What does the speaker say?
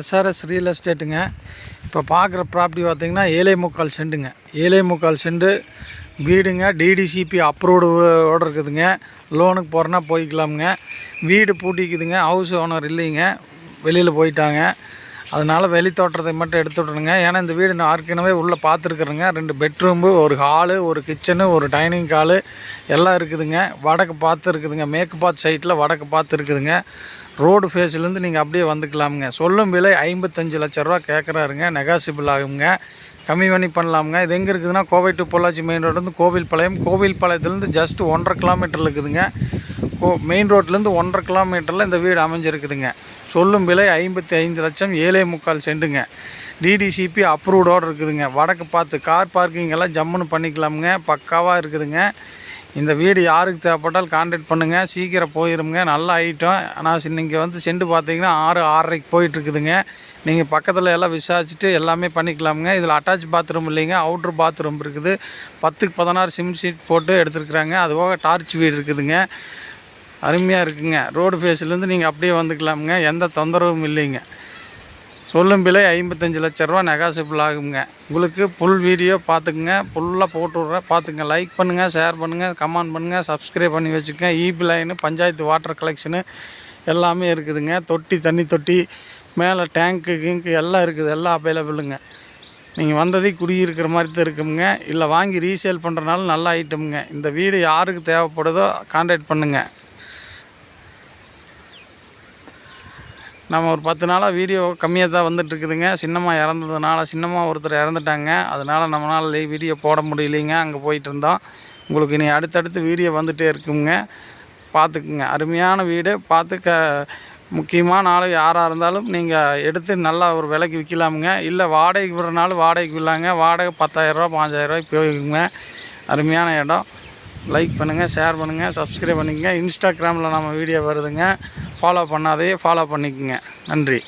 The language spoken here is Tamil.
எஸ்ஆர்எஸ் ரியல் எஸ்டேட்டுங்க இப்போ பார்க்குற ப்ராப்பர்ட்டி பார்த்தீங்கன்னா ஏழை முக்கால் செண்டுங்க ஏழை முக்கால் செண்டு வீடுங்க டிடிசிபி அப்ரூவ்டோடு இருக்குதுங்க. லோனுக்கு போகிறனா போய்க்கலாமுங்க. வீடு பூட்டிக்குதுங்க. ஹவுஸ் ஓனர் இல்லைங்க. வெளியில் போயிட்டாங்க. அதனால் வெளி தோற்றத்தை மட்டும் எடுத்து விட்ருங்க ஏன்னா இந்த வீடு நான் ஏற்கனவே உள்ளே பார்த்துருக்குறேங்க. ரெண்டு பெட்ரூம்பு ஒரு ஹாலு ஒரு கிச்சனு ஒரு டைனிங் ஹாலு எல்லாம் இருக்குதுங்க. வடக்கு பார்த்து இருக்குதுங்க மேற்கு பார்த்து சைட்டில் வடக்கு பார்த்து இருக்குதுங்க ரோடு ஃபேஸ்லேருந்து நீங்கள் அப்படியே வந்துக்கலாமுங்க. சொல்லும் விலை ஐம்பத்தஞ்சு லட்ச ரூபா கேட்குறாருங்க நெகாசிபிள் ஆகுங்க. கம்மி பண்ணி பண்ணலாமுங்க. இது எங்கே இருக்குதுன்னா Kovai to Pollachi main road Kovil Palayam கோவில் பாளையத்துலேருந்து ஜஸ்ட் ஒன்றரை கிலோமீட்டர் இருக்குதுங்க. கோ மெயின் ரோட்லேருந்து ஒன்றரை கிலோமீட்டரில் இந்த வீடு அமைஞ்சிருக்குதுங்க. சொல்லும் விலை ஐம்பத்தி ஐந்து லட்சம் ஏழே முக்கால் செண்டுங்க. டிடிசிபி அப்ரூவ்டோடு இருக்குதுங்க. வடக்கு பார்த்து கார் பார்க்கிங் எல்லாம் ஜம்முன்னு பண்ணிக்கலாமுங்க. பக்காவாக இருக்குதுங்க. இந்த வீடு யாருக்கு தேவைப்பட்டால் கான்டாக்ட் பண்ணுங்கள் சீக்கிரம் போயிருங்க நல்ல ஐட்டம் ஆனால் இன்றைக்கி வந்து செண்டு பார்த்தீங்கன்னா ஆறு ஆறரைக்கு போயிட்டுருக்குதுங்க. நீங்கள் பக்கத்தில் எல்லாம் விசாரிச்சுட்டு எல்லாமே பண்ணிக்கலாமுங்க. இதில் அட்டாச் பாத்ரூம் இல்லைங்க. அவுட்ரு பாத்ரூம் இருக்குது. பத்துக்கு பதினாறு சிம் சீட் போட்டு எடுத்துருக்குறாங்க. அதுபோக டார்ச் வீடு இருக்குதுங்க. அருமையாக இருக்குங்க. ரோடு ஃபேஸ்லேருந்து நீங்கள் அப்படியே வந்துக்கலாமுங்க. எந்த தொந்தரவும் இல்லைங்க. சொல்லும் விலை ஐம்பத்தஞ்சு லட்ச ரூபா நெகாசிபிள் ஆகுங்க. உங்களுக்கு ஃபுல் வீடியோ பார்த்துக்குங்க. ஃபுல்லாக போட்டு விட்றேன் பார்த்துங்க லைக் பண்ணுங்கள் ஷேர் பண்ணுங்கள் கமெண்ட் பண்ணுங்கள் சப்ஸ்கிரைப் பண்ணி வச்சுக்கோங்க. EB line panchayat water collection எல்லாமே இருக்குதுங்க. தொட்டி தண்ணி தொட்டி மேலே டேங்க்கு கிங்க்கு எல்லாம் இருக்குது. எல்லாம் அவைலபிளுங்க நீங்கள் வந்ததே குடியிருக்கிற மாதிரி தான் இருக்குங்க. இல்லை வாங்கி ரீசேல் பண்ணுறனால நல்ல ஐட்டமுங்க இந்த வீடு யாருக்கு தேவைப்படுதோ கான்டாக்ட் பண்ணுங்கள் நம்ம ஒரு பத்து நாளாக வீடியோ கம்மியாக தான் வந்துட்டுருக்குதுங்க. சின்னம்மா இறந்ததுனால சின்னம்மா ஒருத்தர் இறந்துட்டாங்க. அதனால் நம்மளால் வீடியோ போட முடியலைங்க. அங்கே போயிட்டு இருந்தோம். உங்களுக்கு இனி அடுத்தடுத்து வீடியோ வந்துகிட்டே இருக்குங்க. பார்த்துக்குங்க அருமையான வீடு. பார்த்து க முக்கியமான ஆள் யாராக இருந்தாலும் நீங்கள் எடுத்து நல்லா ஒரு விலைக்கு விற்கலாமுங்க. இல்லை வாடகைக்கு விடுறனாலும் வாடகைக்கு விடலாங்க. வாடகை பத்தாயிரரூபா பாஞ்சாயிரரூபாய்க்கு போய்க்குங்க அருமையான இடம். லைக் பண்ணுங்கள் ஷேர் பண்ணுங்கள் சப்ஸ்கிரைப் பண்ணிக்கங்க. இன்ஸ்டாகிராமில் நம்ம வீடியோ வருதுங்க. ஃபாலோ பண்ணாதே ஃபாலோ பண்ணிக்கோங்க. நன்றி.